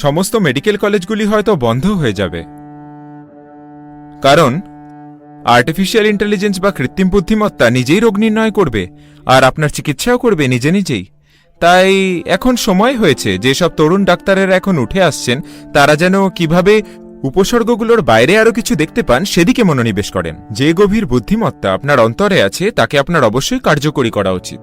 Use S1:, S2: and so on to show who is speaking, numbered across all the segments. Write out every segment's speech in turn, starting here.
S1: সমস্ত মেডিকেল কলেজগুলি হয়তো বন্ধ হয়ে যাবে। কারণ আর্টিফিশিয়াল ইন্টেলিজেন্স বা কৃত্রিম বুদ্ধিমত্তা নিজেই রোগ নির্ণয় করবে, আর আপনার চিকিৎসাও করবে নিজে নিজেই। তাই এখন সময় হয়েছে, যেসব তরুণ ডাক্তারেরা এখন উঠে আসছেন, তারা যেন কীভাবে উপসর্গগুলোর বাইরে আরও কিছু দেখতে পান, সেদিকে মনোনিবেশ করেন। যে গভীর বুদ্ধিমত্তা আপনার অন্তরে আছে, তাকে আপনার অবশ্যই কার্যকরী করা উচিত।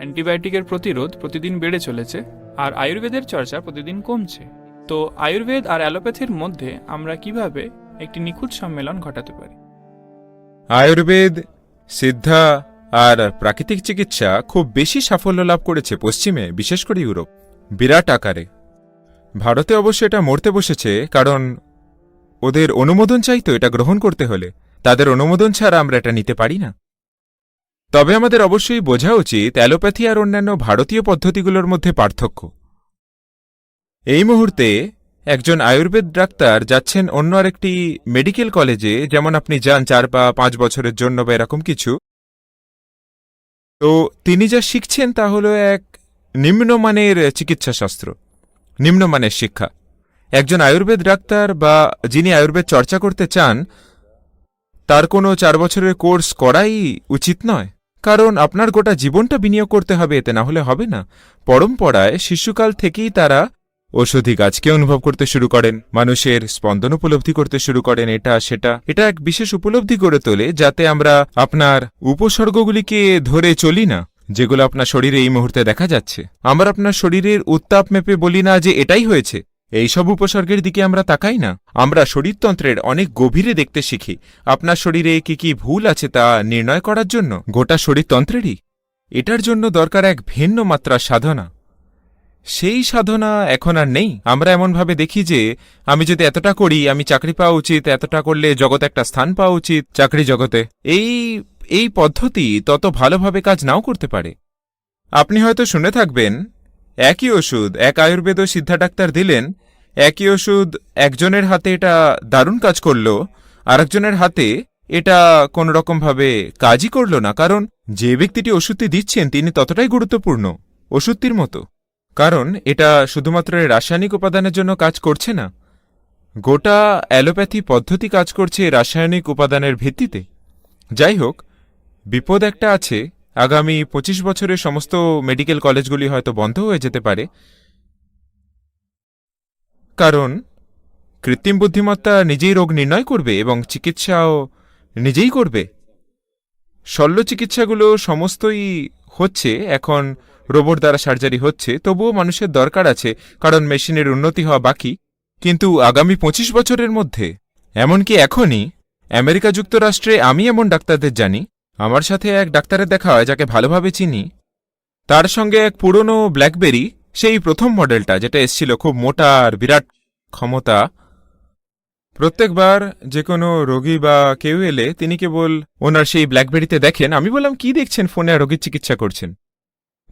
S2: অ্যান্টিবায়োটিকের প্রতিরোধ প্রতিদিন বেড়ে চলেছে, আর আয়ুর্বেদের চর্চা প্রতিদিন কমছে। তো আয়ুর্বেদ আর অ্যালোপ্যাথির মধ্যে আমরা কীভাবে একটি নিখুঁত সম্মেলন ঘটাতে পারি?
S1: আয়ুর্বেদ, সিদ্ধা আর প্রাকৃতিক চিকিৎসা খুব বেশি সাফল্য লাভ করেছে পশ্চিমে, বিশেষ করে ইউরোপ। বিরাট আকারে। ভারতে অবশ্য এটা মরতে বসেছে, কারণ ওদের অনুমোদন চাইতো এটা গ্রহণ করতে হলে। তাদের অনুমোদন ছাড়া আমরা এটা নিতে পারি না। তবে আমাদের অবশ্যই বোঝা উচিত অ্যালোপ্যাথি আর অন্যান্য ভারতীয় পদ্ধতিগুলোর মধ্যে পার্থক্য। এই মুহূর্তে একজন আয়ুর্বেদ ডাক্তার যাচ্ছেন অন্য আরেকটি মেডিকেল কলেজে, যেমন আপনি যান চার বা পাঁচ বছরের জন্য বা এরকম কিছু। তো তিনি যা শিখছেন তা হল এক নিম্নমানের চিকিৎসাশাস্ত্র নিম্নমানের শিক্ষা। একজন আয়ুর্বেদ ডাক্তার বা যিনি আয়ুর্বেদ চর্চা করতে চান, তার কোনো চার বছরের কোর্স করাই উচিত নয়। কারণ আপনার গোটা জীবনটা বিনিয়োগ করতে হবে, এতে না হলে হবে না। পরম্পরায় শিশুকাল থেকেই তারা ওষুধি গাছকে অনুভব করতে শুরু করেন, মানুষের স্পন্দন উপলব্ধি করতে শুরু করেন, এটা, সেটা, এটা এক বিশেষ উপলব্ধি করে তোলে যাতে আমরা আপনার উপসর্গগুলিকে ধরে চলি না, যেগুলো আপনার শরীরে এই মুহূর্তে দেখা যাচ্ছে। আমরা আপনার শরীরের উত্তাপ মেপে বলি না যে এটাই হয়েছে। এইসব উপসর্গের দিকে আমরা তাকাই না। আমরা শরীরতন্ত্রের অনেক গভীরে দেখতে শিখি। আপনার শরীরে কি কি ভুল আছে তা নির্ণয় করার জন্য? গোটা শরীরতন্ত্রেরই। এটার জন্য দরকার এক ভিন্ন মাত্রার সাধনা। সেই সাধনা এখন আর নেই। আমরা এমনভাবে দেখি যে, আমি যদি এতটা করি, আমি চাকরি পাওয়া উচিত, এতটা করলে জগতে একটা স্থান পাওয়া উচিত, চাকরি জগতে। এই এই পদ্ধতি তত ভালোভাবে কাজ নাও করতে পারে। আপনি হয়তো শুনে থাকবেন একই ওষুধ, এক আয়ুর্বেদ সিদ্ধা ডাক্তার দিলেন, একই ওষুধ, একজনের হাতে এটা দারুণ কাজ করল, আরেকজনের হাতে এটা কোনো রকমভাবে কাজই করল না, কারণ যে ব্যক্তিটি ওষুধটি দিচ্ছেন তিনি ততটাই গুরুত্বপূর্ণ ওষুধটির মতো। কারণ এটা শুধুমাত্র রাসায়নিক উপাদানের জন্য কাজ করছে না, গোটা অ্যালোপ্যাথি পদ্ধতি কাজ করছে রাসায়নিক উপাদানের ভিত্তিতে। যাই হোক, বিপদ একটা আছে আগামী পঁচিশ বছরের সমস্ত মেডিকেল কলেজগুলি হয়তো বন্ধ হয়ে যেতে পারে। কারণ কৃত্রিম বুদ্ধিমত্তা নিজেই রোগ নির্ণয় করবে এবং চিকিৎসাও নিজেই করবে। শল্য চিকিৎসাগুলো সমস্তই হচ্ছে, এখন রোবট দ্বারা সার্জারি হচ্ছে, তবুও মানুষের দরকার আছে, কারণ মেশিনের উন্নতি হওয়া বাকি। কিন্তু আগামী পঁচিশ বছরের মধ্যে, এমনকি এখনই, আমেরিকা যুক্তরাষ্ট্রে আমি এমন ডাক্তারদের জানি আমার সাথে এক ডাক্তারের দেখা হয় যাকে ভালোভাবে চিনি। তার সঙ্গে এক পুরনো ব্ল্যাকবেরি, সেই প্রথম মডেলটা, যেটা এসছিল খুব মোটা আর বিরাট ক্ষমতা। প্রত্যেকবার যে কোনো রোগী বা কেউ এলে তিনি কেবল ওনার সেই ব্ল্যাকবেরিতে দেখেন। আমি বললাম, কি দেখছেন ফোনে? রোগীর চিকিৎসা করছেন।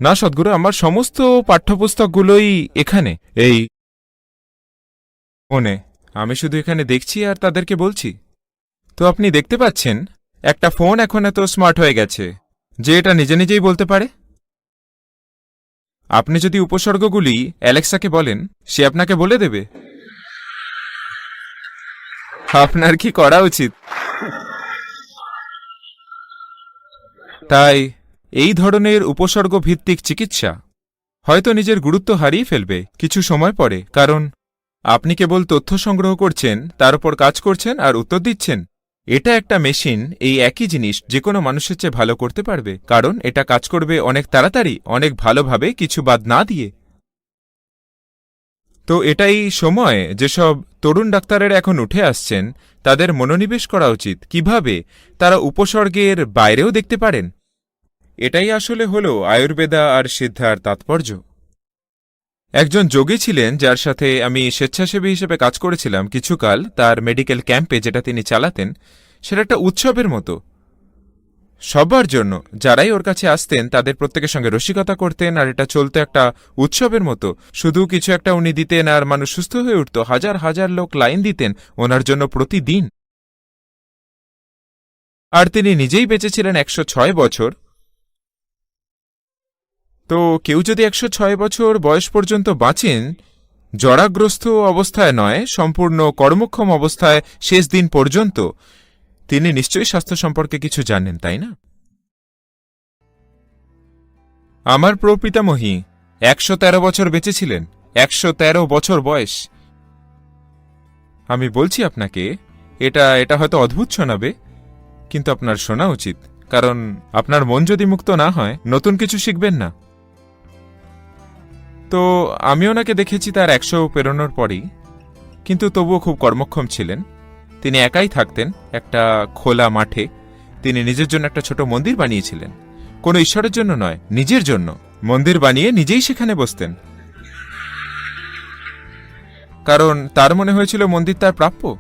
S1: না সদ্গুরু, আমার সমস্ত পাঠ্যপুস্তকগুলোই এখানে, এই ফোনে। আমি শুধু এখানে দেখছি আর তাদেরকে বলছি। তো আপনি দেখতে পাচ্ছেন একটা ফোন এখন এত স্মার্ট হয়ে গেছে, যে এটা নিজে নিজেই বলতে পারে? আপনি যদি উপসর্গগুলি অ্যালেক্সাকে বলেন, সে আপনাকে বলে দেবে। আপনার কি করা উচিত? তাই, এই ধরনের উপসর্গ ভিত্তিক চিকিৎসা হয়তো নিজের গুরুত্ব হারিয়ে ফেলবে কিছু সময় পরে, কারণ আপনি কেবল তথ্য সংগ্রহ করছেন, তার উপর কাজ করছেন আর উত্তর দিচ্ছেন। এটা একটা মেশিন, এই একই জিনিস যে কোনো মানুষের চেয়ে ভালো করতে পারবে। কারণ এটা কাজ করবে অনেক তাড়াতাড়ি, অনেক ভালোভাবে কিছু বাদ না দিয়ে। তো এটাই সময়, যেসব তরুণ ডাক্তারের এখন উঠে আসছেন, তাদের মনোনিবেশ করা উচিত। কীভাবে? তারা উপসর্গের বাইরেও দেখতে পারেন। এটাই আসলে হল আয়ুর্বেদা আর সিদ্ধার তাৎপর্য। একজন যোগী ছিলেন যার সাথে আমি স্বেচ্ছাসেবী হিসেবে কাজ করেছিলাম কিছুকাল তার মেডিকেল ক্যাম্পে যেটা তিনি চালাতেন, সেটা একটা উৎসবের মতো। সবার জন্য, যারাই ওর কাছে আসতেন, তাদের প্রত্যেকের সঙ্গে রসিকতা করতেন আর এটা চলতো একটা উৎসবের মতো। শুধু কিছু একটা উনি দিতেন আর মানুষ সুস্থ হয়ে উঠত, হাজার হাজার লোক লাইন দিতেন ওনার জন্য প্রতিদিন। আর তিনি নিজেই বেঁচেছিলেন একশো ছয় বছর তো কেউ যদি একশো ছয় বছর বয়স পর্যন্ত বাঁচেন, জরাগ্রস্ত অবস্থায় নয়, সম্পূর্ণ কর্মক্ষম অবস্থায় শেষ দিন পর্যন্ত, তিনি নিশ্চয়ই স্বাস্থ্য সম্পর্কে কিছু জানেন, তাই না? আমার প্রপিতামহী একশো তেরো বছর বেঁচেছিলেন, একশো তেরো বছর বয়স। আমি বলছি আপনাকে, এটা এটা হয়তো অদ্ভুত শোনাবে, কিন্তু আপনার শোনা উচিত, কারণ আপনার মন যদি মুক্ত না হয়, নতুন কিছু শিখবেন না। তো আমি ওনাকে দেখেছি তার একশো পেরোনোর পরেই। কিন্তু তবুও খুব কর্মক্ষম ছিলেন। তিনি একাই থাকতেন একটা খোলা মাঠে। তিনি নিজের জন্য একটা ছোট মন্দির বানিয়েছিলেন। কোনো ঈশ্বরের জন্য নয়, নিজের জন্য। মন্দির বানিয়ে নিজেই সেখানে বসতেন। কারণ তার মনে হয়েছিল মন্দির তার প্রাপ্য।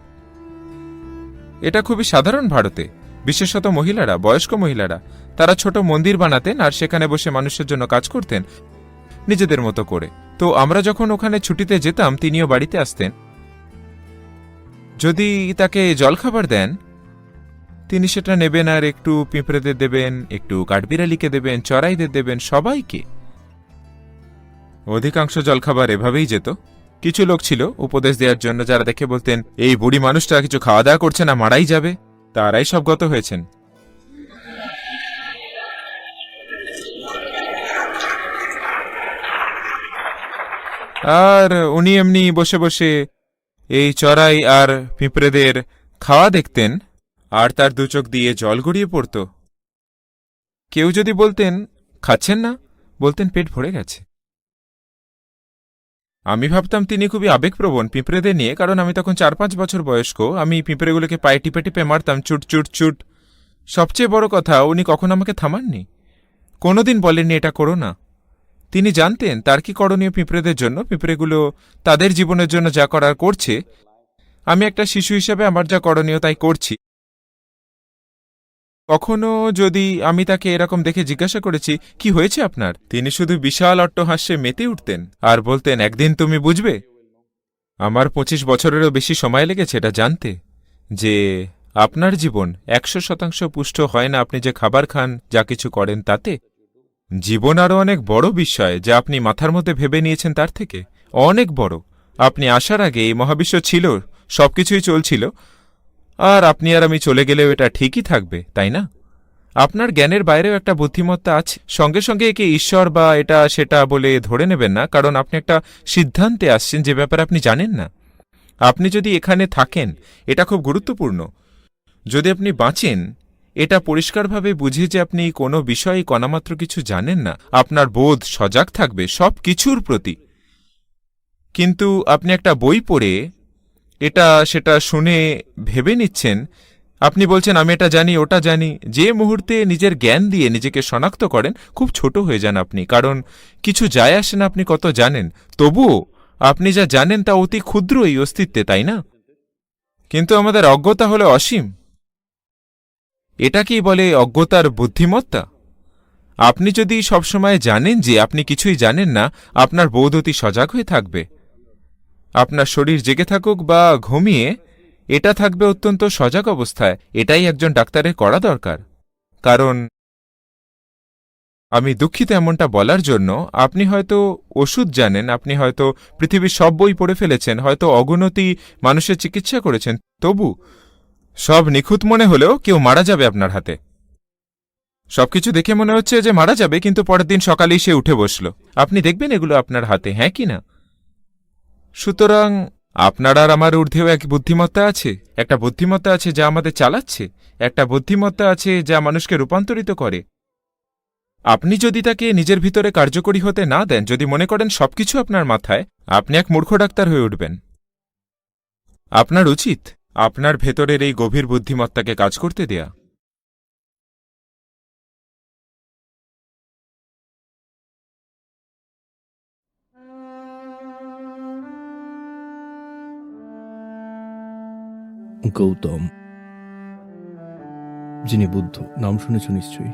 S1: এটা খুবই সাধারণ ভারতে। বিশেষত মহিলারা, বয়স্ক মহিলারা, তারা ছোট মন্দির বানাতেন আর সেখানে বসে মানুষের জন্য কাজ করতেন। নিজেদের মতো করে। তো আমরা যখন ওখানে ছুটিতে যেতাম, তিনিও বাড়িতে আসতেন। যদি তাকে জলখাবার দেন, তিনি সেটা নেবেন আর একটু পিঁপড়েদের দেবেন, একটু কাঠবিড়ালিকে দেবেন, চড়াইদের দেবেন, সবাইকে। অধিকাংশ জলখাবার এভাবেই যেত। কিছু লোক ছিল উপদেশ দেওয়ার জন্য, যারা দেখে বলতেন, এই বুড়ি মানুষটা কিছু খাওয়া দাওয়া করছে না, মারাই যাবে। তারাই সব গত হয়েছেন। আর উনি এমনি বসে বসে এই চড়াই আর পিঁপড়েদের খাওয়া দেখতেন, আর তার দু চোখ দিয়ে জল গড়িয়ে পড়ত। কেউ যদি বলতেন, খাচ্ছেন না? বলতেন, পেট ভরে গেছে। আমি ভাবতাম, তিনি খুবই আবেগপ্রবণ পিঁপড়েদের নিয়ে, কারণ আমি তখন চার পাঁচ বছর বয়স্ক। আমি পিঁপড়েগুলোকে পায়ে টিপে টিপে মারতাম, চুট চুট চুট। সবচেয়ে বড় কথা, উনি কখন আমাকে থামাননি। কোনোদিন বলেননি, এটা করো না। তিনি জানতেন তার কি করণীয় পিঁপড়েদের জন্য, পিঁপড়েগুলো তাদের জীবনের জন্য যা করার করছে। আমি একটা শিশু হিসেবে আমার যা করণীয় তাই করছি। কখনো যদি আমি তাকে এরকম দেখে জিজ্ঞাসা করেছি, কি হয়েছে আপনার? তিনি শুধু বিশাল অট্টহাস্যে মেতে উঠতেন আর বলতেন, একদিন তুমি বুঝবে। আমার পঁচিশ বছরেরও বেশি সময় লেগেছে এটা জানতে যে আপনার জীবন একশো শতাংশ পুষ্ট হয় না আপনি যে খাবার খান, যা কিছু করেন তাতে। জীবন আরও অনেক বড় বিষয় যা আপনি মাথার মধ্যে ভেবে নিয়েছেন তার থেকে। অনেক বড়। আপনি আসার আগে এই মহাবিশ্ব ছিল সব কিছুই চলছিল। আর আপনি আর আমি চলে গেলেও এটা ঠিকই থাকবে, তাই না? আপনার জ্ঞানের বাইরেও একটা বুদ্ধিমত্তা আছে। সঙ্গে সঙ্গে একে ঈশ্বর বা এটা সেটা বলে ধরে নেবেন না, কারণ আপনি একটা সিদ্ধান্তে আসছেন যে ব্যাপারে আপনি জানেন না। আপনি যদি এখানে থাকেন, এটা খুব গুরুত্বপূর্ণ। যদি আপনি বাঁচেন এটা পরিষ্কারভাবে বুঝে যে আপনি কোনো বিষয়ে কণামাত্র কিছু জানেন না। আপনার বোধ সজাগ থাকবে সব কিছুর প্রতি। কিন্তু আপনি একটা বই পড়ে, এটা সেটা শুনে ভেবে নিচ্ছেন, আপনি বলছেন, আমি এটা জানি, ওটা জানি। যে মুহূর্তে নিজের জ্ঞান দিয়ে নিজেকে শনাক্ত করেন, খুব ছোট হয়ে যান আপনি, কারণ কিছু যায় আসে না আপনি কত জানেন। তবুও আপনি যা জানেন তা অতি ক্ষুদ্র এই অস্তিত্বে, তাই না? কিন্তু আমাদের অজ্ঞতা হলো অসীম। এটাকেই বলে অজ্ঞতার বুদ্ধিমত্তা? আপনি যদি সবসময় জানেন যে আপনি কিছুই জানেন না, আপনার বোধ অতি সজাগ হয়ে থাকবে। আপনার শরীর জেগে থাকুক বা ঘুমিয়ে, এটা থাকবে অত্যন্ত সজাগ অবস্থায়। এটাই একজন ডাক্তারের করা দরকার। কারণ, আমি দুঃখিত এমনটা বলার জন্য, আপনি হয়তো ওষুধ জানেন, আপনি হয়তো পৃথিবীর সব বই পড়ে ফেলেছেন, হয়তো অগুনতি মানুষের চিকিৎসা করেছেন। তবু সব নিখুঁত মনে হলেও কেউ মারা যাবে আপনার হাতে। সবকিছু দেখে মনে হচ্ছে যে মারা যাবে, কিন্তু পরের দিন সকালেই সে উঠে বসল। আপনি দেখবেন এগুলো আপনার হাতে হ্যাঁ কি না? সুতরাং আপনার আর আমার ঊর্ধ্বেও এক বুদ্ধিমত্তা আছে, একটা বুদ্ধিমত্তা আছে যা আমাদের চালাচ্ছে, একটা বুদ্ধিমত্তা আছে যা মানুষকে রূপান্তরিত করে। আপনি যদি তাকে নিজের ভিতরে কার্যকরী হতে না দেন, যদি মনে করেন সবকিছু আপনার মাথায়, আপনি এক মূর্খ ডাক্তার হয়ে উঠবেন। আপনার উচিত আপনার ভেতরের এই গভীর বুদ্ধিমত্তাকে কাজ করতে দেয়া।
S3: গৌতম, যিনি বুদ্ধ, নাম শুনেছ নিশ্চয়ই?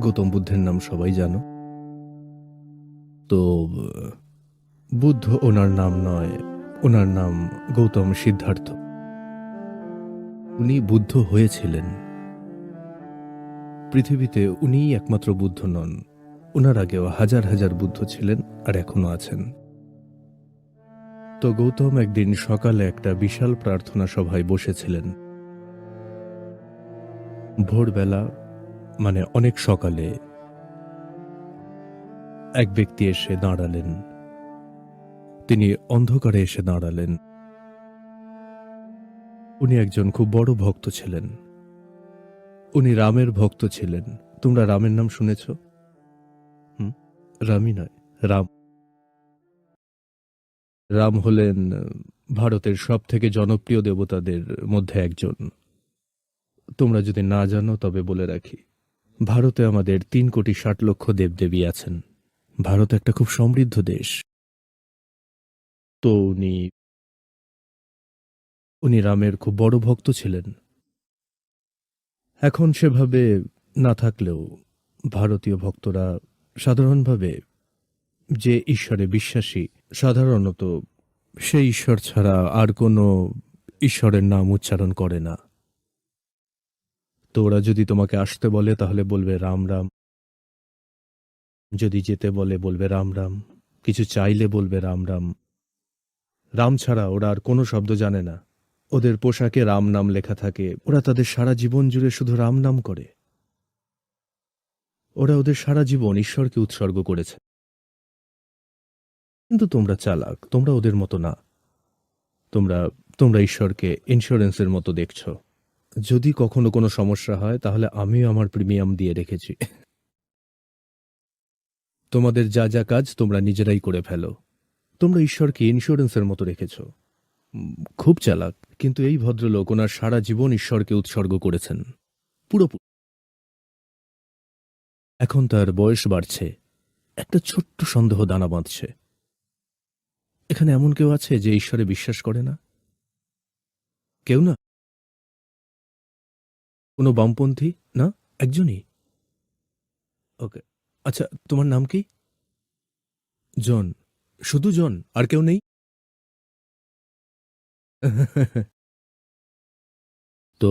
S3: গৌতম বুদ্ধের নাম সবাই জানো। তো, বুদ্ধ ওনার নাম নয় ওনার নাম গৌতম সিদ্ধার্থ। উনি বুদ্ধ হয়েছিলেন। পৃথিবীতে উনিই একমাত্র বুদ্ধ নন ওনার আগেও হাজার হাজার বুদ্ধ ছিলেন আর এখনও আছেন। তো গৌতম একদিন সকালে একটা বিশাল প্রার্থনা সভায় বসেছিলেন। ভোরবেলা মানে অনেক সকালে, এক ব্যক্তি এসে দাঁড়ালেন। তিনি অন্ধকারে এসে দাঁড়ালেন। উনি একজন খুব বড় ভক্ত ছিলেন। উনি রামের ভক্ত ছিলেন। তোমরা রামের নাম শুনেছ? রামই নয়, রাম। রাম হলেন ভারতের সব থেকে জনপ্রিয় দেবতাদের মধ্যে একজন। তোমরা যদি না জানো, তবে বলে রাখি, ভারতে আমাদের তিন কোটি ষাট লক্ষ দেবদেবী আছেন। ভারত একটা খুব সমৃদ্ধ দেশ। তো উনি উনি রামের খুব বড় ভক্ত ছিলেন। এখন সেভাবে না থাকলেও ভারতীয় ভক্তরা সাধারণভাবে যে ঈশ্বরে বিশ্বাসী, সাধারণত সেই ঈশ্বর ছাড়া আর কোনো ঈশ্বরের নাম উচ্চারণ করে না। তো ওরা যদি তোমাকে আসতে বলে তাহলে বলবে রাম রাম। যদি যেতে বলে বলবে রাম রাম। কিছু চাইলে বলবে রাম রাম। রাম ছাড়া ওরা আর কোনো শব্দ জানে না। ওদের পোশাকে রাম নাম লেখা থাকে। ওরা তাদের সারা জীবন জুড়ে শুধু রাম নাম করে। ওরা ওদের সারা জীবন ঈশ্বরকে উৎসর্গ করেছে। কিন্তু তোমরা চালাক, তোমরা ওদের মতো না। তোমরা তোমরা ঈশ্বরকে ইন্স্যুরেন্সের মতো দেখছ। যদি কখনো কোনো সমস্যা হয়, তাহলে আমিও আমার প্রিমিয়াম দিয়ে রেখেছি। তোমাদের যা যা কাজ তোমরা নিজেরাই করে ফেলো। তোমরা ঈশ্বরকে ইন্স্যুরেন্সের মতো রেখেছ। খুব চালাক, কিন্তু এই ভদ্রলোক ওনার সারা জীবন ঈশ্বরকে উৎসর্গ করেছেন। পুরোপুরি এখন তার বয়স বাড়ছে। একটা ছোট্ট সন্দেহ দানা বাঁধছে। এখানে এমন কেউ আছে যে ঈশ্বরে বিশ্বাস করে না? কেউ না? কোনো বামপন্থী? না? একজনই? ওকে আচ্ছা তোমার নাম কি? জন। শুধু জন, আর কেউ নেই? তো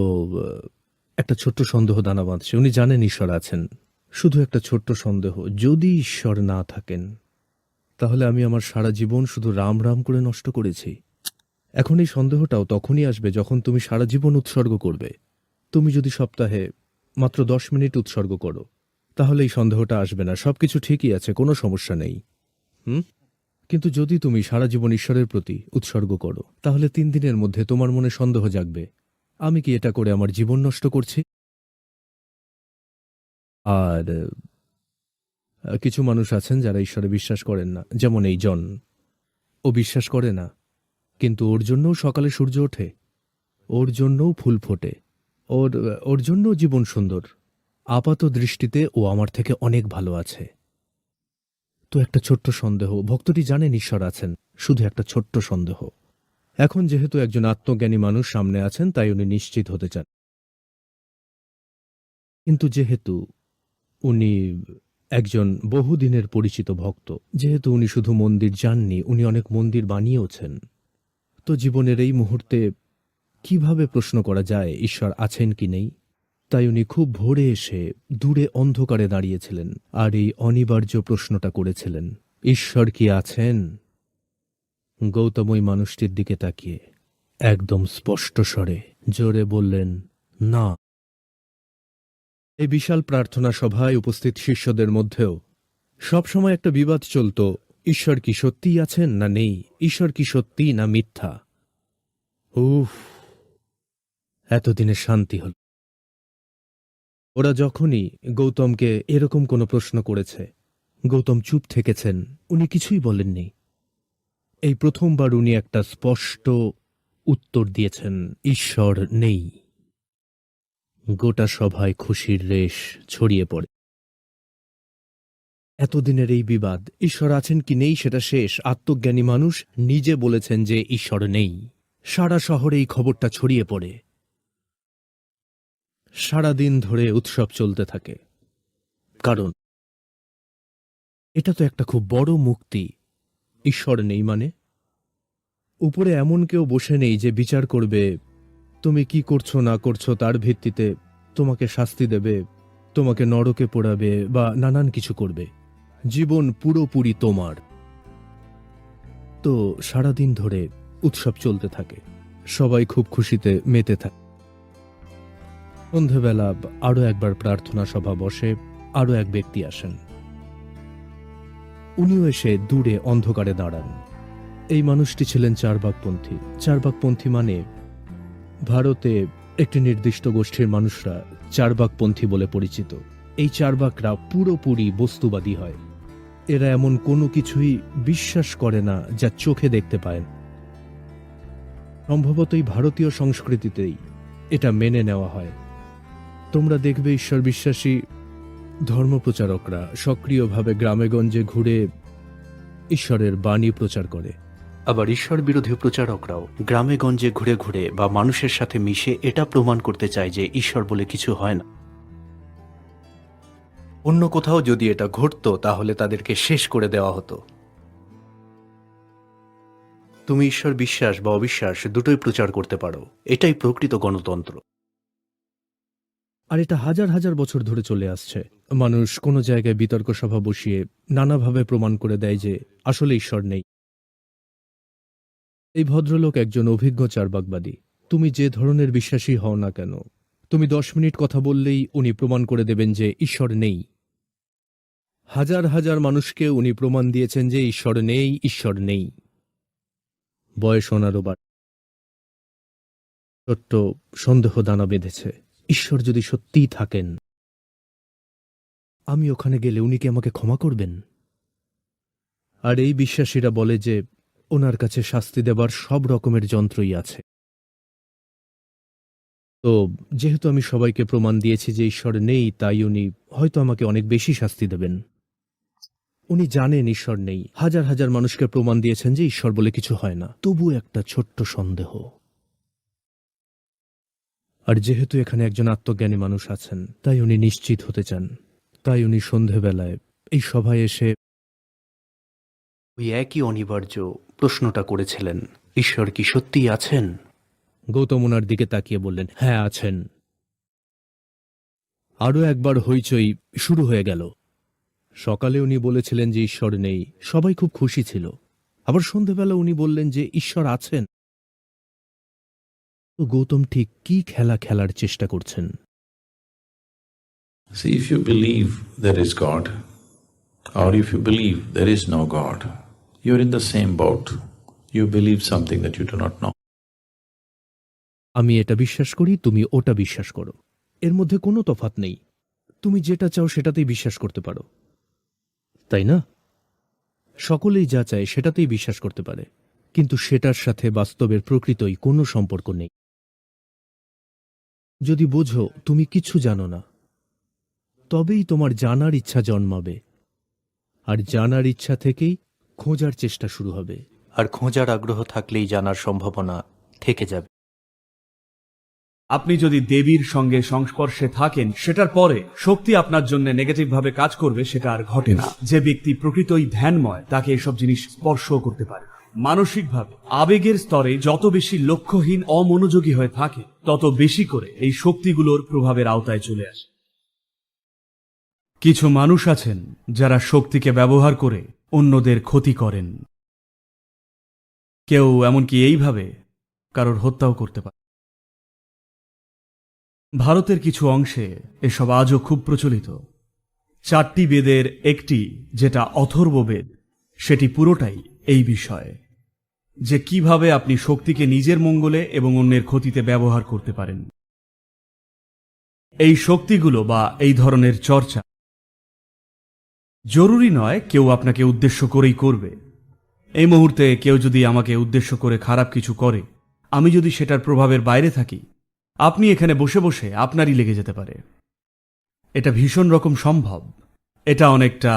S3: একটা ছোট্ট সন্দেহ দানা বাঁধছে উনি জানেন ঈশ্বর আছেন। শুধু একটা ছোট্ট সন্দেহ, যদি ঈশ্বর না থাকেন, তাহলে আমি আমার সারা জীবন শুধু রাম রাম করে নষ্ট করেছি। এখন এই সন্দেহটাও তখনই আসবে যখন তুমি সারা জীবন উৎসর্গ করবে। তুমি যদি সপ্তাহে মাত্র দশ মিনিট উৎসর্গ করো, তাহলে এই সন্দেহটা আসবে না। সবকিছু ঠিকই আছে, কোনো সমস্যা নেই। হুম? কিন্তু যদি তুমি সারা জীবন ঈশ্বরের প্রতি উৎসর্গ করো, তাহলে তিন দিনের মধ্যে তোমার মনে সন্দেহ জাগবে। আমি কি এটা করে আমার জীবন নষ্ট করছি? আর কিছু মানুষ আছেন যারা ঈশ্বরে বিশ্বাস করেন না, যেমন এই জন। ও বিশ্বাস করে না, কিন্তু ওর জন্যও সকালে সূর্য ওঠে। ওর জন্যও ফুল ফোটে। ওর ওর জন্যও জীবন সুন্দর। আপাত দৃষ্টিতে ও আমার থেকে অনেক ভালো আছে। তো একটা ছোট্ট সন্দেহ। ভক্তটি জানেন ঈশ্বর আছেন, শুধু একটা ছোট্ট সন্দেহ। এখন যেহেতু একজন আত্মজ্ঞানী মানুষ সামনে আছেন, তাই উনি নিশ্চিত হতে চান। কিন্তু যেহেতু উনি একজন বহুদিনের পরিচিত ভক্ত, যেহেতু উনি শুধু মন্দির যাননি, উনি অনেক মন্দির বানিয়েওছেন, তো জীবনের এই মুহূর্তে কীভাবে প্রশ্ন করা যায়, ঈশ্বর আছেন কি নেই? তাই উনি খুব ভোরে এসে দূরে অন্ধকারে দাঁড়িয়েছিলেন আর এই অনিবার্য প্রশ্নটা করেছিলেন। ঈশ্বর কি আছেন? গৌতম ওই মানুষটির দিকে তাকিয়ে একদম স্পষ্ট স্বরে জোরে বললেন, না। এই বিশাল প্রার্থনা সভায় উপস্থিত শিষ্যদের মধ্যেও সবসময় একটা বিবাদ চলত, ঈশ্বর কি সত্যিই আছেন না নেই? ঈশ্বর কি সত্যি না মিথ্যা? উফ, এতদিনে শান্তি হল। ওরা যখনই গৌতমকে এরকম কোনো প্রশ্ন করেছে, গৌতম চুপ থেকেছেন, উনি কিছুই বলেননি। এই প্রথমবার উনি একটা স্পষ্ট উত্তর দিয়েছেন, ঈশ্বর নেই। গোটা সভায় খুশির রেশ ছড়িয়ে পড়ে। এতদিনের এই বিবাদ, ঈশ্বর আছেন কি নেই সেটা শেষ। আত্মজ্ঞানী মানুষ নিজে বলেছেন যে ঈশ্বর নেই। সারা শহরে এই খবরটা ছড়িয়ে পড়ে। সারা দিন ধরে উৎসব চলতে থাকে। কারণ এটা তো একটা খুব বড় মুক্তি। ঈশ্বর নেই মানে? উপরে এমন কেউ বসে নেই যে বিচার করবে, তুমি কি করছ, না করছ, তার ভিত্তিতে তোমাকে শাস্তি দেবে, তোমাকে নরকে পোড়াবে বা নানান কিছু করবে। জীবন পুরোপুরি তোমার। তো সারাদিন ধরে উৎসব চলতে থাকে। সবাই খুব খুশিতে মেতে থাকে। সন্ধেবেলা আরও একবার প্রার্থনা সভা বসে আরও এক ব্যক্তি আসেন। উনিও এসে দূরে অন্ধকারে দাঁড়ান। এই মানুষটি ছিলেন চারবাকপন্থী। চারবাকপন্থী মানে ভারতে একটি নির্দিষ্ট গোষ্ঠীর মানুষরা চারবাকপন্থী বলে পরিচিত। এই চারবাকরা পুরোপুরি বস্তুবাদী হয়। এরা এমন কোনো কিছুই বিশ্বাস করে না যা চোখে দেখতে পায়। সম্ভবত ভারতীয় সংস্কৃতিতেই এটা মেনে নেওয়া হয়। তোমরা দেখবে ঈশ্বর বিশ্বাসী ধর্মপ্রচারকরা সক্রিয়ভাবে গ্রামেগঞ্জে ঘুরে ঈশ্বরের বাণী প্রচার করে।
S4: আবার ঈশ্বর বিরোধী প্রচারকরাও গ্রামে গঞ্জে ঘুরে ঘুরে বা মানুষের সাথে মিশে এটা প্রমাণ করতে চায় যে ঈশ্বর বলে কিছু হয় না। অন্য কোথাও যদি এটা ঘটতো, তাহলে তাদেরকে শেষ করে দেওয়া হতো। তুমি ঈশ্বর বিশ্বাস বা অবিশ্বাস দুটোই প্রচার করতে পারো। এটাই প্রকৃত গণতন্ত্র।
S3: আর এটা হাজার হাজার বছর ধরে চলে আসছে। মানুষ কোনো জায়গায় বিতর্ক সভা বসিয়ে নানাভাবে প্রমাণ করে দেয় যে আসলে ঈশ্বর নেই। এই ভদ্রলোক একজন অভিজ্ঞ চারবাকবাদী তুমি যে ধরনের বিশ্বাসী হও না কেন, তুমি দশ মিনিট কথা বললেই উনি প্রমাণ করে দেবেন যে ঈশ্বর নেই। হাজার হাজার মানুষকে উনি প্রমাণ দিয়েছেন যে ঈশ্বর নেই ঈশ্বর নেই। বয়স ওনারও বা ছোট্ট সন্দেহ দানা বেঁধেছে। ঈশ্বর যদি সত্যিই থাকেন, আমি ওখানে গেলে উনি কি আমাকে ক্ষমা করবেন? আর এই বিশ্বাসীরা বলে যে, ওনার কাছে শাস্তি দেবার সব রকমের যন্ত্রই আছে। তো, যেহেতু আমি সবাইকে প্রমাণ দিয়েছি যে ঈশ্বর নেই, তাই উনি হয়তো আমাকে অনেক বেশি শাস্তি দেবেন। উনি জানেন ঈশ্বর নেই। হাজার হাজার মানুষকে প্রমাণ দিয়েছেন যে ঈশ্বর বলে কিছু হয় না। তবু একটা ছোট্ট সন্দেহ। আর যেহেতু এখানে একজন আত্মজ্ঞানী মানুষ আছেন তাই উনি নিশ্চিত হতে চান। তাই উনি সন্ধেবেলায় এই সভায় এসে
S4: ওই একই অনিবার্য প্রশ্নটা করেছিলেন ঈশ্বর কি সত্যিই আছেন?
S3: গৌতম ওনার দিকে তাকিয়ে বললেন হ্যাঁ আছেন। আরও একবার হইচই শুরু হয়ে গেল। সকালে উনি বলেছিলেন যে ঈশ্বর নেই সবাই খুব খুশি ছিল। আবার সন্ধেবেলা উনি বললেন যে ঈশ্বর আছেন। গৌতম ঠিক কি খেলা খেলার চেষ্টা করছেন?
S5: See, if you believe there is God, or if you believe there is no God, you're in the same boat. You believe something that you do not know.
S3: আমি এটা বিশ্বাস করি তুমি ওটা বিশ্বাস করো। এর মধ্যে কোনো তফাত নেই। তুমি যেটা চাও সেটাতেই বিশ্বাস করতে পারো। তাই না? সকলেই যা চায় সেটাতেই বিশ্বাস করতে পারে। কিন্তু সেটার সাথে বাস্তবের প্রকৃতই কোনো সম্পর্ক নেই। যদি বোঝো তুমি কিছু জানো না। তবেই তোমার জানার ইচ্ছা জন্মাবে। আর জানার ইচ্ছা থেকেই খোঁজার চেষ্টা শুরু হবে।
S4: আর খোঁজার আগ্রহ থাকলেই জানার সম্ভাবনা থেকে যাবে।
S6: আপনি যদি দেবীর সঙ্গে সংস্পর্শে থাকেন সেটার পরে শক্তি আপনার জন্য নেগেটিভ ভাবে কাজ করবে সেটা আর ঘটে না। যে ব্যক্তি প্রকৃতই ধ্যানময় তাকে এসব জিনিস স্পর্শ করতে পারে। মানসিকভাবে আবেগের স্তরে যত বেশি লক্ষ্যহীন অমনোযোগী হয়ে থাকে, তত বেশি করে এই শক্তিগুলোর প্রভাবের আওতায় চলে আসে। কিছু মানুষ আছেন যারা শক্তিকে ব্যবহার করে অন্যদের ক্ষতি করেন। কেউ এমনকি এইভাবে কারোর হত্যাও করতে পারে। ভারতের কিছু অংশে এসব আজও খুব প্রচলিত। চারটি বেদের একটি যেটা অথর্ব বেদ, সেটি পুরোটাই এই বিষয়ে, যে কীভাবে আপনি শক্তিকে নিজের মঙ্গলে এবং অন্যের ক্ষতিতে ব্যবহার করতে পারেন। এই শক্তিগুলো বা এই ধরনের চর্চা জরুরি নয় কেউ আপনাকে উদ্দেশ্য করেই করবে। এই মুহূর্তে কেউ যদি আমাকে উদ্দেশ্য করে খারাপ কিছু করে, আমি যদি সেটার প্রভাবের বাইরে থাকি, আপনি এখানে বসে বসে আপনারই লেগে যেতে পারে। এটা ভীষণ রকম সম্ভব। এটা অনেকটা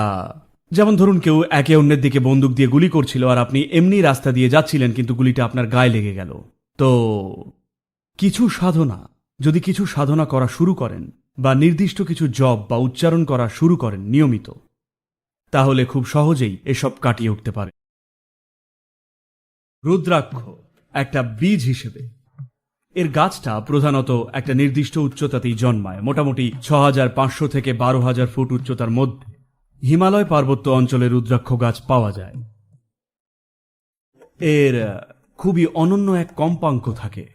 S6: যেমন ধরুন কেউ একে অন্যের দিকে বন্দুক দিয়ে গুলি করছিল আর আপনি এমনি রাস্তা দিয়ে যাচ্ছিলেন কিন্তু গুলিটা আপনার গায়ে লেগে গেল। তো কিছু সাধনা, যদি কিছু সাধনা করা শুরু করেন বা নির্দিষ্ট কিছু জব বা উচ্চারণ করা শুরু করেন নিয়মিত, তাহলে খুব সহজেই এসব কাটিয়ে উঠতে পারে। রুদ্রাক্ষ একটা বীজ হিসেবে, এর গাছটা প্রধানত একটা নির্দিষ্ট উচ্চতাতেই জন্মায়, মোটামুটি ছ থেকে বারো হাজার ফুট উচ্চতার মধ্যে। হিমালয় পার্বত্য অঞ্চলে রুদ্রাক্ষ গাছ পাওয়া যায়। এর খুবই অনন্য এক কম্পাঙ্ক থাকে।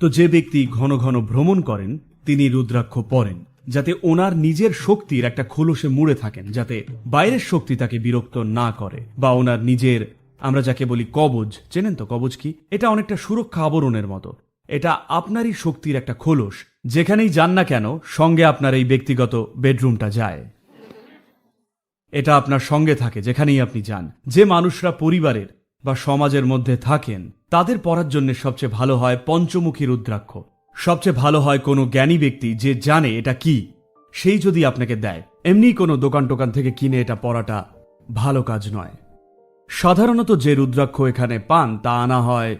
S6: তো যে ব্যক্তি ঘন ঘন ভ্রমণ করেন, তিনি রুদ্রাক্ষ পরেন যাতে ওনার নিজের শক্তির একটা খোলসে মুড়ে থাকেন, যাতে বাইরের শক্তি তাকে বিরক্ত না করে, বা ওনার নিজের, আমরা যাকে বলি কবজ, চেনেন তো কবজ কি? এটা অনেকটা সুরক্ষা আবরণের মতো। এটা আপনারই শক্তির একটা খোলস, যেখানেই যান না কেন, সঙ্গে আপনার এই ব্যক্তিগত বেডরুমটা যায়। এটা আপনার সঙ্গে থাকে, যেখানেই আপনি যান। যে মানুষরা পরিবারের বা সমাজের মধ্যে থাকেন, তাদের পড়ার জন্য সবচেয়ে ভালো হয় পঞ্চমুখী রুদ্রাক্ষ। সবচেয়ে ভালো হয় কোনো জ্ঞানী ব্যক্তি যে জানে এটা কি। সেই যদি আপনাকে দেয়, এমনি কোনো দোকান টোকান থেকে কিনে এটা পড়াটা ভালো কাজ নয়। সাধারণত যে রুদ্রাক্ষ এখানে পান, তা আনা হয়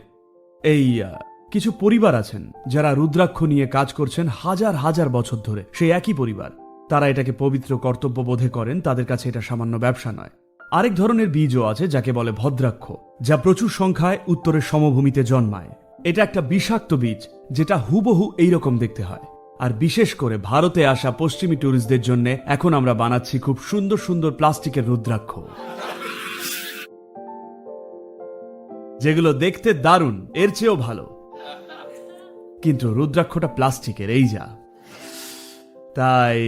S6: এই কিছু পরিবার আছেন, যারা রুদ্রাক্ষ নিয়ে কাজ করছেন হাজার হাজার বছর ধরে। সেই একই পরিবার। তারা এটাকে পবিত্র কর্তব্য বোধে করেন, তাদের কাছে এটা সামান্য ব্যবসা নয়। আরেক ধরনের বীজও আছে যাকে বলে ভদ্রাক্ষ, যা প্রচুর সংখ্যায় উত্তরের সমভূমিতে জন্মায়। এটা একটা বিষাক্ত বীজ, যেটা হুবহু এইরকম দেখতে হয়। আর বিশেষ করে ভারতে আসা পশ্চিমী ট্যুরিস্টদের জন্য এখন আমরা বানাচ্ছি খুব সুন্দর সুন্দর প্লাস্টিকের রুদ্রাক্ষ। যেগুলো দেখতে দারুণ, এর চেয়েও ভালো। কিন্তু রুদ্রাক্ষটা প্লাস্টিকের, এই যা। তাই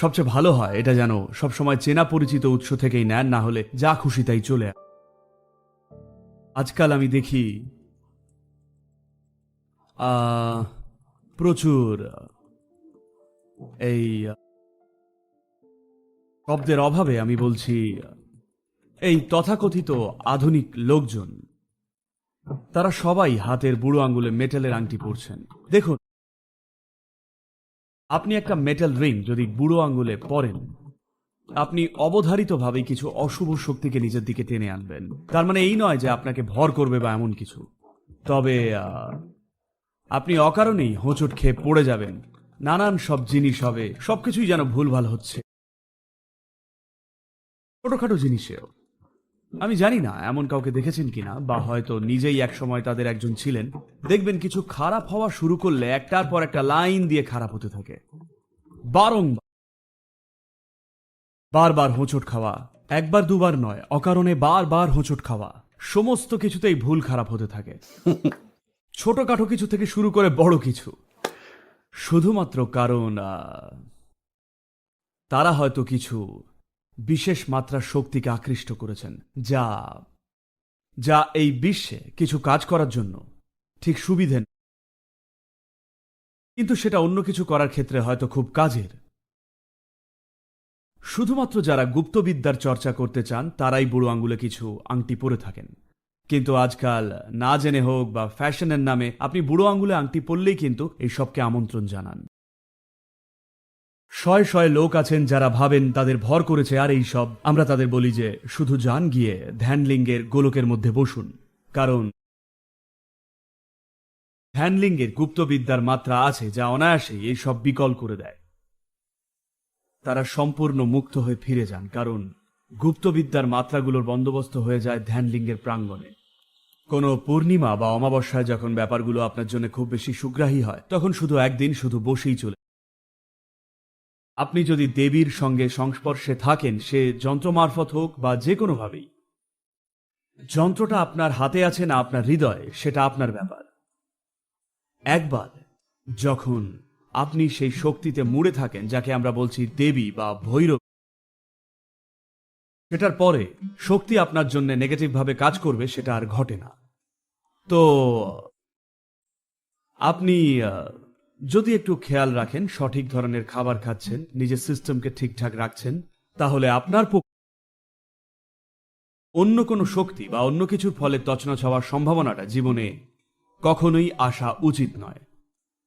S6: সবচেয়ে ভালো হয় এটা যেন সবসময় চেনা পরিচিত উৎস থেকেই নেন, না হলে যা খুশি তাই চলে। আজকাল আমি দেখি প্রচুর এই শব্দের অভাবে আমি বলছি, এই তথাকথিত আধুনিক লোকজন, তারা সবাই হাতের বুড়ো আঙ্গুলে মেটালের আংটি পরছেন দেখুন আপনি একটা মেটাল রিং যদি বুড়ো আঙ্গুলে পরেন, আপনি অবধারিতভাবেই কিছু অশুভ শক্তিকে নিজের দিকে টেনে আনবেন। তার মানে এই নয় যে আপনাকে ভর করবে বা এমন কিছু। তবে আপনি অকারণেই হোঁচট খেয়ে পড়ে যাবেন। নানান সব জিনিস হবে, সবকিছুই যেন ভুলভাল হচ্ছে। ছোটখাটো জিনিসেও। আমি জানি না এমন কাউকে দেখেছেন কিনা বা হয়তো নিজেই এক সময় তাদের একজন ছিলেন। দেখবেন কিছু খারাপ হওয়া শুরু করলে একটার পর একটা লাইন দিয়ে খারাপ হতে থাকে। বারংবার। বারবার হোঁচট খাওয়া। একবার দুবার নয় অকারণে বারবার হোঁচট খাওয়া। সমস্ত কিছুতেই ভুল খারাপ হতে থাকে। ছোটখাটো কিছু থেকে শুরু করে বড় কিছু। শুধুমাত্র কারণ তারা হয়তো কিছু বিশেষ মাত্রার শক্তিকে আকৃষ্ট করেছেন, যা যা এই বিশ্বে কিছু কাজ করার জন্য ঠিক সুবিধে। কিন্তু সেটা অন্য কিছু করার ক্ষেত্রে হয়তো খুব কাজের। শুধুমাত্র যারা গুপ্তবিদ্যার চর্চা করতে চান, তারাই বুড়ো আঙ্গুলে কিছু আংটি পরে থাকেন। কিন্তু আজকাল, না জেনে হোক বা ফ্যাশনের নামে, আপনি বুড়ো আঙ্গুলে আংটি পরলেই কিন্তু এই সবকে আমন্ত্রণ জানান। শয় শয় লোক আছেন যারা ভাবেন তাদের ভর করেছে আর এই সব। আমরা তাদের বলি যে, শুধু যান গিয়ে ধ্যানলিঙ্গের গোলকের মধ্যে বসুন। কারণ ধ্যানলিঙ্গের গুপ্তবিদ্যার মাত্রা আছে যা অনায়াসেই এই সব বিকল করে দেয়। তারা সম্পূর্ণ মুক্ত হয়ে ফিরে যান, কারণ গুপ্তবিদ্যার মাত্রাগুলোর বন্দোবস্ত হয়ে যায় ধ্যানলিঙ্গের প্রাঙ্গণে। কোনো পূর্ণিমা বা অমাবস্যায় যখন ব্যাপারগুলো আপনার জন্য খুব বেশি সুগ্রাহী হয়, তখন শুধু একদিন শুধু বসেই চলে আপনি যদি দেবীর সঙ্গে সংস্পর্শে থাকেন, সে যন্ত্র মারফত হোক বা যে কোনোভাবেই, যন্ত্রটা আপনার হাতে আছে না আপনার হৃদয়ে, সেটা আপনার ব্যাপার। একবার যখন আপনি সেই শক্তিতে মুড়ে থাকেন, যাকে আমরা বলছি দেবী বা ভৈরব, সেটার পরে শক্তি আপনার জন্য নেগেটিভভাবে কাজ করবে, সেটা আর ঘটে না। তো আপনি যদি একটু খেয়াল রাখেন, সঠিক ধরনের খাবার খাচ্ছেন, নিজের সিস্টেমকে ঠিকঠাক রাখছেন, তাহলে আপনার অন্য কোনো শক্তি বা অন্য কিছুর ফলে তছনছ হওয়ার সম্ভাবনাটা জীবনে কখনোই আসা উচিত নয়।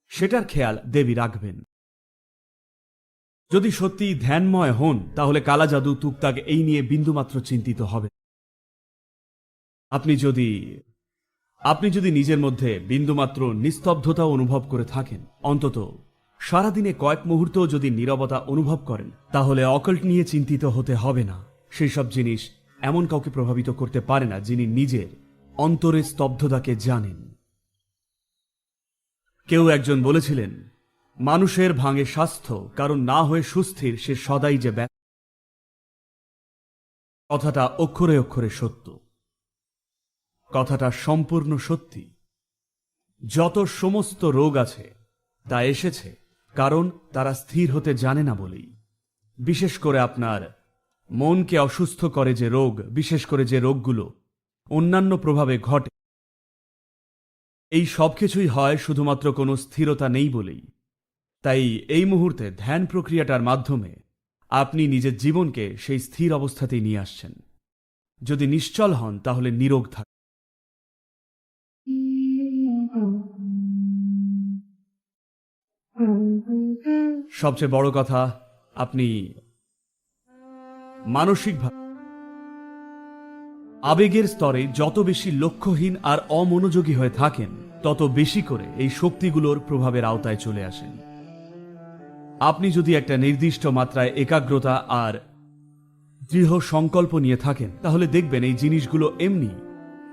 S6: সেটার খেয়াল দেবী রাখবেন। যদি সত্যি ধ্যানময় হন, তাহলে কালা জাদু তুকতাক এই নিয়ে বিন্দুমাত্র চিন্তিত হবে। আপনি যদি আপনি যদি নিজের মধ্যে বিন্দুমাত্র নিস্তব্ধতা অনুভব করে থাকেন, অন্তত সারাদিনে কয়েক মুহূর্তও যদি নীরবতা অনুভব করেন, তাহলে অকল্ট নিয়ে চিন্তিত হতে হবে না। সেই সব জিনিস এমন কাউকে প্রভাবিত করতে পারে না যিনি নিজের অন্তরের স্তব্ধতাকে জানেন। কেউ একজন বলেছিলেন, মানুষের ভাঙে স্বাস্থ্য, কারণ না হয়ে সুস্থির, সে সদাই যে কথাটা অক্ষরে অক্ষরে সত্য। কথাটা সম্পূর্ণ সত্যি। যত সমস্ত রোগ আছে, তা এসেছে, কারণ তারা স্থির হতে জানে না বলেই। বিশেষ করে আপনার মনকে অসুস্থ করে যে রোগ, বিশেষ করে যে রোগগুলো অন্যান্য প্রভাবে ঘটে, এই সব কিছুই হয় শুধুমাত্র কোনো স্থিরতা নেই বলেই। তাই এই মুহূর্তে ধ্যান প্রক্রিয়াটার মাধ্যমে আপনি নিজের জীবনকে সেই স্থির অবস্থাতেই নিয়ে আসছেন। যদি নিশ্চল হন, তাহলে নিরোগ থাক। সবচেয়ে বড় কথা, আপনি মানসিকভাবে আবেগের স্তরে যত বেশি লক্ষ্যহীন আর অমনোযোগী হয়ে থাকেন, তত বেশি করে এই শক্তিগুলোর প্রভাবের আওতায় চলে আসেন। আপনি যদি একটা নির্দিষ্ট মাত্রায় একাগ্রতা আর দৃঢ় সংকল্প নিয়ে থাকেন, তাহলে দেখবেন এই জিনিসগুলো এমনি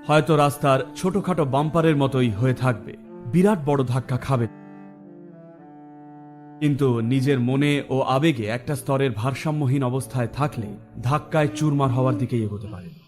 S6: হয়তো রাস্তার ছোটখাটো বাম্পারের মতোই হয়ে থাকবে। বিরাট বড় ধাক্কা খাবে। কিন্তু নিজের মনে ও আবেগে একটা স্তরের ভারসাম্যহীন অবস্থায় থাকলে ধাক্কায় চুরমার হওয়ার দিকেই এগোতে পারে।